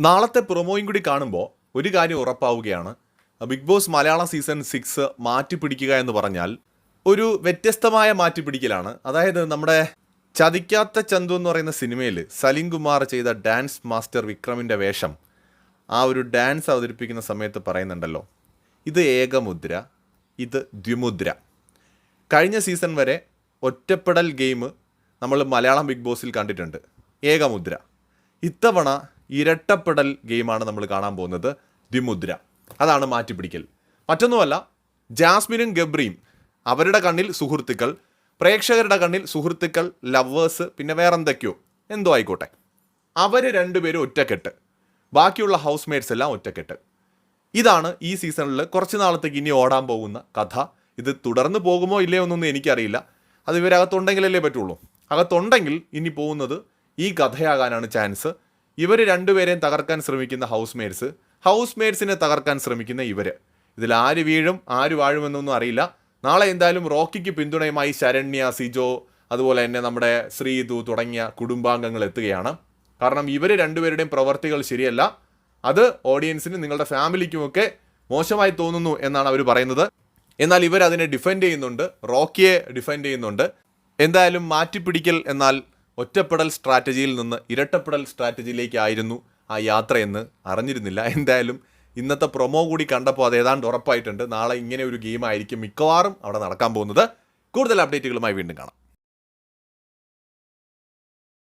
നാളത്തെ പ്രൊമോയും കൂടി കാണുമ്പോൾ ഒരു കാര്യം ഉറപ്പാവുകയാണ്. Big boss Malayalam season six മാറ്റിപ്പിടിക്കുക എന്ന് പറഞ്ഞാൽ ഒരു വ്യത്യസ്തമായ മാറ്റിപ്പിടിക്കലാണ്. അതായത് നമ്മുടെ ചതിക്കാത്ത ചന്തു എന്ന് പറയുന്ന സിനിമയിൽ സലീം കുമാർ ചെയ്ത ഡാൻസ് മാസ്റ്റർ വിക്രമിന്റെ വേഷം ആ ഒരു ഡാൻസ് അവതരിപ്പിക്കുന്ന സമയത്ത് പറയുന്നുണ്ടല്ലോ. ഇത് ഏകമുദ്ര ഇത് ദ്വിമുദ്ര. കഴിഞ്ഞ സീസൺ വരെ ഒറ്റപ്പെടൽ ഗെയിം നമ്മൾ മലയാളം ബിഗ് ബോസിൽ കണ്ടിട്ടുണ്ട്. ഏകമുദ്ര. ഇത്തവണ ഇരട്ടപ്പെടൽ ഗെയിമാണ് നമ്മൾ കാണാൻ പോകുന്നത്. ദ്വിമുദ്ര. അതാണ് മാറ്റിപ്പിടിക്കൽ. മറ്റൊന്നുമല്ല ജാസ്മിനും ഗബ്രിയും അവരുടെ കണ്ണിൽ സുഹൃത്തുക്കൾ പ്രേക്ഷകരുടെ കണ്ണിൽ സുഹൃത്തുക്കൾ ലവേഴ്സ് പിന്നെ വേറെന്തൊക്കെയോ എന്തോ ആയിക്കോട്ടെ. അവർ രണ്ടുപേരും ഒറ്റക്കെട്ട്. ബാക്കിയുള്ള ഹൗസ് മേറ്റ്സ് എല്ലാം ഒറ്റക്കെട്ട്. ഇതാണ് ഈ സീസണിൽ കുറച്ച് നാളത്തേക്ക് ഇനി ഓടാൻ പോകുന്ന കഥ. ഇത് തുടർന്ന് പോകുമോ ഇല്ലയോ എന്നൊന്നും എനിക്കറിയില്ല. അത് ഇവരകത്തുണ്ടെങ്കിലല്ലേ പറ്റുള്ളൂ. അകത്തുണ്ടെങ്കിൽ ഇനി പോകുന്നത് ഈ കഥയാകാനാണ് ചാൻസ്. ഇവർ രണ്ടുപേരെയും തകർക്കാൻ ശ്രമിക്കുന്ന ഹൗസ് മേറ്റ്സ് ഹൗസ് മേറ്റ്സിനെ തകർക്കാൻ ശ്രമിക്കുന്ന ഇവർ ഇതിൽ ആര് വീഴും ആര് വാഴുമെന്നൊന്നും അറിയില്ല. നാളെ എന്തായാലും റോക്കിക്ക് പിന്തുണയുമായി ശരണ്യ സിജോ അതുപോലെ തന്നെ നമ്മുടെ ശ്രീതു തുടങ്ങിയ കുടുംബാംഗങ്ങൾ എത്തുകയാണ്. കാരണം ഇവർ രണ്ടുപേരുടെയും പ്രവർത്തികൾ ശരിയല്ല. അത് ഓഡിയൻസിന് നിങ്ങളുടെ ഫാമിലിക്കുമൊക്കെ മോശമായി തോന്നുന്നു എന്നാണ് അവർ പറയുന്നത്. എന്നാൽ ഇവർ അതിനെ ഡിഫെൻഡ് ചെയ്യുന്നുണ്ട്. റോക്കിയെ ഡിഫെൻഡ് ചെയ്യുന്നുണ്ട്. എന്തായാലും മാറ്റിപ്പിടിക്കൽ എന്നാൽ ഒറ്റപ്പെടൽ സ്ട്രാറ്റജിയിൽ നിന്ന് ഇരട്ടപ്പെടൽ സ്ട്രാറ്റജിയിലേക്കായിരുന്നു ആ യാത്രയെന്ന് അറിഞ്ഞിരുന്നില്ല. എന്തായാലും ഇന്നത്തെ പ്രൊമോ കൂടി കണ്ടപ്പോൾ അത് ഏതാണ്ട് ഉറപ്പായിട്ടുണ്ട്. നാളെ ഇങ്ങനെ ഒരു ഗെയിമായിരിക്കും മിക്കവാറും അവിടെ നടക്കാൻ പോകുന്നത്. കൂടുതൽ അപ്ഡേറ്റുകളുമായി വീണ്ടും കാണാം.